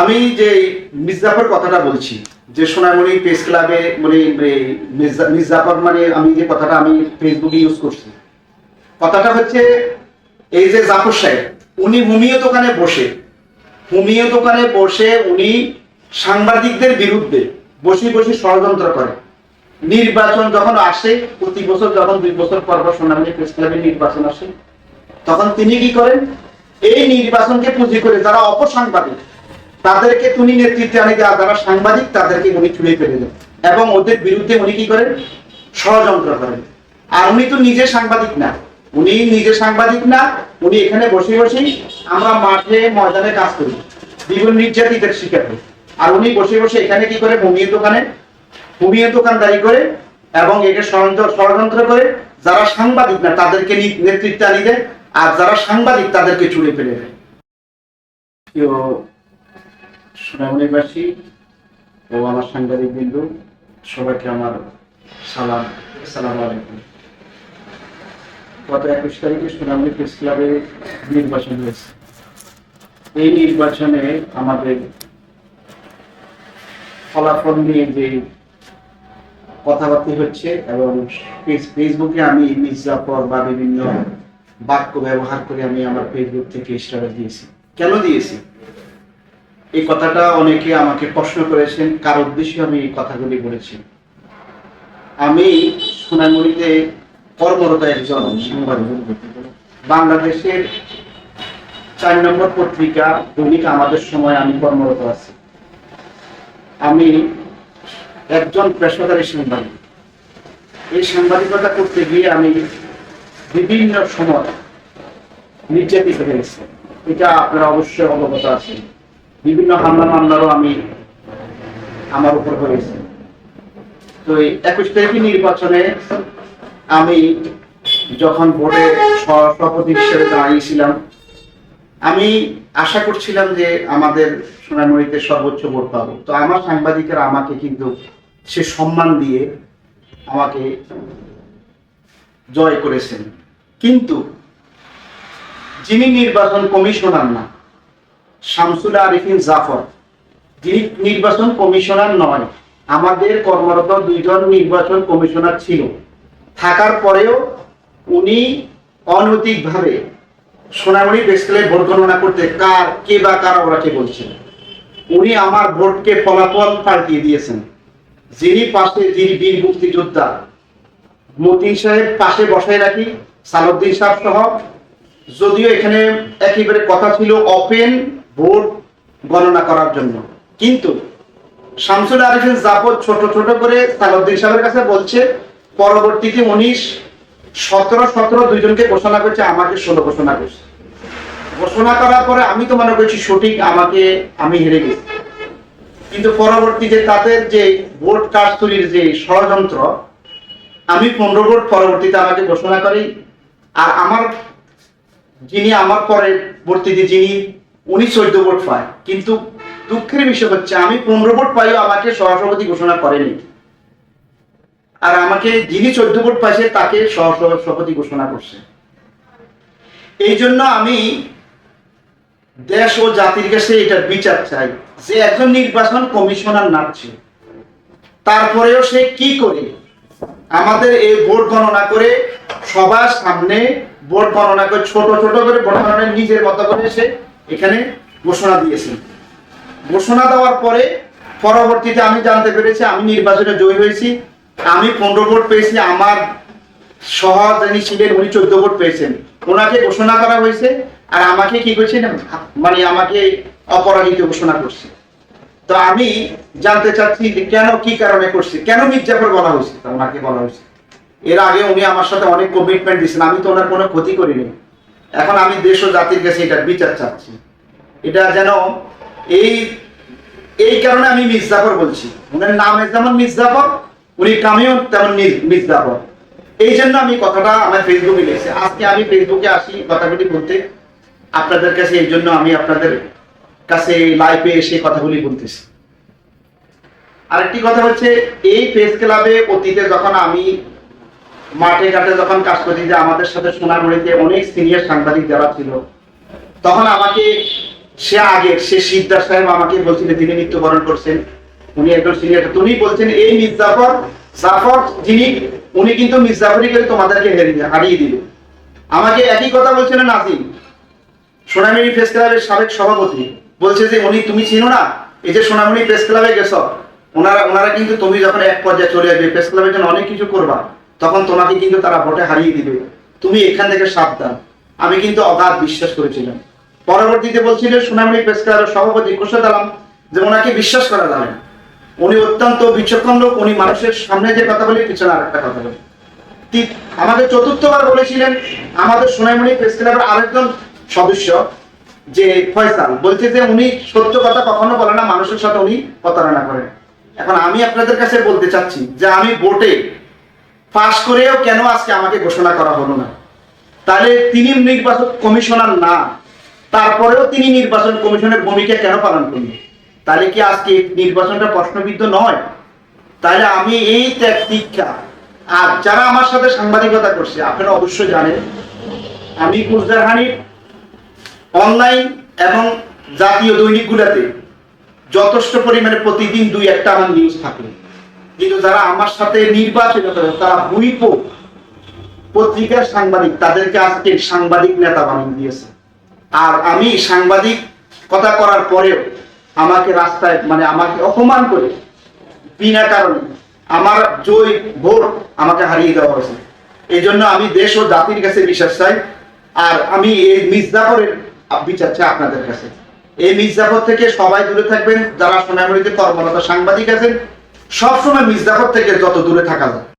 আমি যে মির্জাফর কথাটা বলছি, যে সোনামণি প্রেস ক্লাবে মানে মির্জাফর মানে আমি যে কথাটা আমি ফেসবুকে ইউজ করছি। কথাটা হচ্ছে, এই যে জাফর সাহেব, উনি হুমিও দোকানে বসে, হুমিও দোকানে বসে উনি সাংবাদিকদের বিরুদ্ধে বসে বসে ষড়যন্ত্র করে। নির্বাচন যখন আসে, প্রতি বছর যখন দুই বছর পর পর সোনামণি প্রেস ক্লাবে নির্বাচন আসে, তখন তিনি কি করেন? এই নির্বাচনকে পুঁজি করে যারা অপসাংবাদিক তাদেরকে তিনি নেতৃত্বে আনে যারা সাংবাদিক, তাদেরকে উনি ছুড়ে ফেলে দেন। এবং ওদের বিরুদ্ধে উনি কি করেন? ষড়যন্ত্র করেন। আর উনি তো নিজে সাংবাদিক না। উনি নিজে সাংবাদিক না, উনি এখানে বসে বসেই আমরা মাঠে, ময়দানে কাজ করি। বিভিন্ন নির্যাতিতের শিকার হই। আর উনি বসে বসে এখানে কি করে? ভূমিয়ে দোকানে ভূমিয়ে দোকানদারি করে এবং এটা ষড়যন্ত্র করে যারা সাংবাদিক না, তাদেরকে নেতৃত্বে আনি দেয়। আর যারা সাংবাদিক, তাদেরকে চুড়ে ফেলে দেয়। সোনামণিবাসী ও আমার সাংবাদিক বিন্দু সবাইকে আমার সালাম সালাম আলাইকুম। গত একুশ তারিখে সোনামণি প্রেস ক্লাবে নির্বাচন হয়েছে। এই নির্বাচনে আমাদের ফলাফল নিয়ে যে কথাবার্তা হচ্ছে এবং ফেস- ফেসবুকে আমি মির্জাফর বা বিভিন্ন বাক্য ব্যবহার করে আমি আমার ফেসবুক থেকে স্ট্যাটাস দিয়েছি। কেন দিয়েছি? এই কথাটা অনেকে আমাকে প্রশ্ন করেছেন, কার উদ্দেশ্যে আমি এই কথাগুলি বলেছি। আমি সোনামণিতে কর্মরত একজন সাংবাদিক। বাংলাদেশের চার নম্বর পত্রিকা দৈনিক আমাদের সময় আমি কর্মরত আছি। আমি একজন পেশাদারী সাংবাদিক। এই সাংবাদিকতা করতে গিয়ে আমি বিভিন্ন সময় নির্যাতিত হয়েছে এটা আপনারা অবশ্যই অবগত আছেন। বিভিন্ন হামলা মামলারও আমি আমার উপর হয়েছে। তো একুশ তারিখে নির্বাচনে আমি যখন ভোটে সভাপতি হিসেবে দাঁড়িয়েছিলাম, আমি আশা করছিলাম যে আমাদের সোনামণিতে সর্বোচ্চ ভোট পাবো। তো আমার সাংবাদিকেরা আমাকে কিন্তু সে সম্মান দিয়ে আমাকে জয় করেছেন। কিন্তু যিনি নির্বাচন কমিশনার না শামসুল আরিফিন জাফর। যিনি নির্বাচন কমিশনার নয়। আমাদের কর্মরত দুইজন নির্বাচন কমিশনার ছিল। থাকার পরেও উনি অনৈতিকভাবে সোনামণি বেসকেলে ভোট গণনা করতে কার, কে বা কারা ওরা কে বলছেন। উনি আমার ভোটকে ফলাফল পাল্টিয়ে দিয়েছেন। যিনি পাশে, যিনি বীর মুক্তিযোদ্ধা। মতিন সাহেব পাশে বসায় রাখি, সালুদ্দিন সাহেব সহ। যদিও এখানে একেবারে কথা ছিল ওপেন ভোট গণনা করার জন্য। কিন্তু শামসুল আরিফিন জাফর ছোট ছোট করে সালুদ্দিন সাহেবের কাছে বলছে, পরবর্তীতে উনিশ সতেরো সতেরো দুইজনকে ঘোষণা করছে, আমাকে ষোলো ঘোষণা করছে। ঘোষণা করার পরে আমি তো মনে করছি সঠিক, আমাকে, আমি হেরে গেছি। কিন্তু পরবর্তীতে তাদের যে ভোট কারচুরির যে ষড়যন্ত্র, আমি পনেরো ভোট পরবর্তীতে আমাকে ঘোষণা করি। আর আমার যিনি আমার পরবর্তীতে যিনি উনি চোদ্দ ভোট পায়। কিন্তু দুঃখের বিষয় হচ্ছে, আমি পনেরো ভোট পাইও আমাকে সহসভাপতি ঘোষণা করেনি। আর আমাকে যিনি চোদ্দ ভোট পাইছে, তাকে সহসভাপতি ঘোষণা করছে। এই জন্য আমি দেশ ও জাতির কাছে এটার বিচার চাই, যে একজন নির্বাচন কমিশনার নাচছে তারপরেও সে কি করে? আমাদের এই ভোট গণনা করে সবার সামনে ভোট গণনা করে, ছোট ছোট করে ভোট গণনা নিজের মতো করে সে এখানে ঘোষণা দিয়েছেন। ঘোষণা দেওয়ার পরে পরবর্তীতে আমি জানতে পেরেছি, আমি নির্বাচনে জয়ী হয়েছি। আমি পনেরো ভোট পেয়েছি, আমার সহ যিনি ছিলেন, উনি চোদ্দ ভোট পেয়েছেন। ওনাকে ঘোষণা করা হয়েছে আর আমাকে কি করছে না মানে আমাকে অপরাজিত ঘোষণা করছে। তো আমি জানতে চাচ্ছি কেন, কি কারণে করছে? কেন মির্জাফর বলা হয়েছে? ওনাকে বলা হয়েছে। এর আগে উনি আমার সাথে অনেক কমিটমেন্ট দিয়েছেন, আমি তো ওনার কোনো ক্ষতি করিনি। এখন আমি দেশ ও জাতির কাছে এটার বিচার চাচ্ছি। এটা যেন এই এই কারণে আমি মির্জাফর বলছি। ওনার নাম যেমন মির্জাফর, উনি কামেও তেমন মির- মির্জাফর। এই জন্য আমি কথাটা আমার ফেসবুকে লিখছি। আজকে আমি ফেসবুকে আসি কথাগুলি বলতে। আপনাদের কাছে এই জন্য আমি আপনাদের কাছে লাইভে এসে কথাগুলি বলতেছি। আরেকটি কথা হচ্ছে, এই প্রেস ক্লাবে অতীতে যখন আমি মাঠে ঘাটে যখন কাজ করি যে আমাদের সাথে সোনামণিতে অনেক সিনিয়র সাংবাদিক যারা ছিল, তখন আমাকে সে আগে সে সিদ্ধার সাহেব আমাকে বলছিলেন তিনি মৃত্যুবরণ করছেন। উনি একজন সিনিয়র উনি বলছেন, এই মির্জাফর জাফর যিনি, উনি কিন্তু মির্জাফরি করে তোমাদেরকে হেরিয়ে হারিয়ে দিবে। আমাকে একই কথা বলছিলেন নাজিম সোনামণি প্রেস ক্লাবের সাবেক সভাপতি বলছে যে, উনি, তুমি চিনো না? এই যে সোনামণি প্রেস ক্লাবে গেছ, ওনারা ওনারা কিন্তু তুমি যখন এক পর্যায়ে চলে আসবে প্রেস ক্লাবের জন্য অনেক কিছু করবা, তখন তোমাকে কিন্তু তারা ভোটে হারিয়ে দিবে। তুমি এখান থেকে সাবধান। আমি কিন্তু অগাধ বিশ্বাস করেছিলাম। পরবর্তীতে বলছিলেন সোনামণি প্রেস সভাপতি খুরশেদ আলম যে ওনাকে বিশ্বাস করা যাবে উনি অত্যন্ত বিচক্ষণ লোক, উনি মানুষের সামনে যে কথা বলে পিছনে আর একটা কথা বলে। আমাদের চতুর্থবার বলেছিলেন, আমাদের সোনাইমণি প্রেস ক্লাবের আরেকজন সদস্য যে ফয়সাল, বলছে যে উনি সত্য কথা কখনো বলে না, মানুষের সাথে উনি প্রতারণা করেন। এখন আমি আপনাদের কাছে বলতে চাচ্ছি যে আমি ভোটে পাশ করেও কেন আজকে আমাকে ঘোষণা করা হলো না? তাহলে তিনি নির্বাচন কমিশনার না। তারপরেও তিনি নির্বাচন কমিশনের ভূমিকা কেন পালন করলেন? তাহলে কি আজকে নির্বাচনটা প্রশ্নবিদ্ধ নয়? তাহলে আমি এই ত্যাগ দীক্ষা, আর যারা আমার সাথে সাংবাদিকতা করছে, আপনারা অবশ্যই জানেন, আমি কুচজারহানির অনলাইন এবং জাতীয় দৈনিকগুলোতে যথেষ্ট পরিমাণে প্রতিদিন দুই একটা আমার নিউজ থাকে। কিন্তু যারা আমার সাথে নির্বাচিত করে তারা বুইপো পত্রিকার সাংবাদিক, তাদেরকে আজকে সাংবাদিক নেতা বানিয়ে দিয়েছে। আর আমি সাংবাদিক কথা করার পরেও আমাকে রাস্তায় মানে আমাকে অপমান করে, বিনা কারণে আমার জয় ভোট আমাকে হারিয়ে দেওয়া হয়েছে। এই জন্য আমি দেশ ও জাতির কাছে বিশ্বাস চাই। আর আমি এই মির্জাফরের বিচার চাই আপনাদের কাছে। এই মির্জাফর থেকে সবাই দূরে থাকবেন, যারা সোনামণিতে কর্মরত সাংবাদিক আছেন, সবসময় মির্জাফর থেকে যত দূরে থাকা যায়।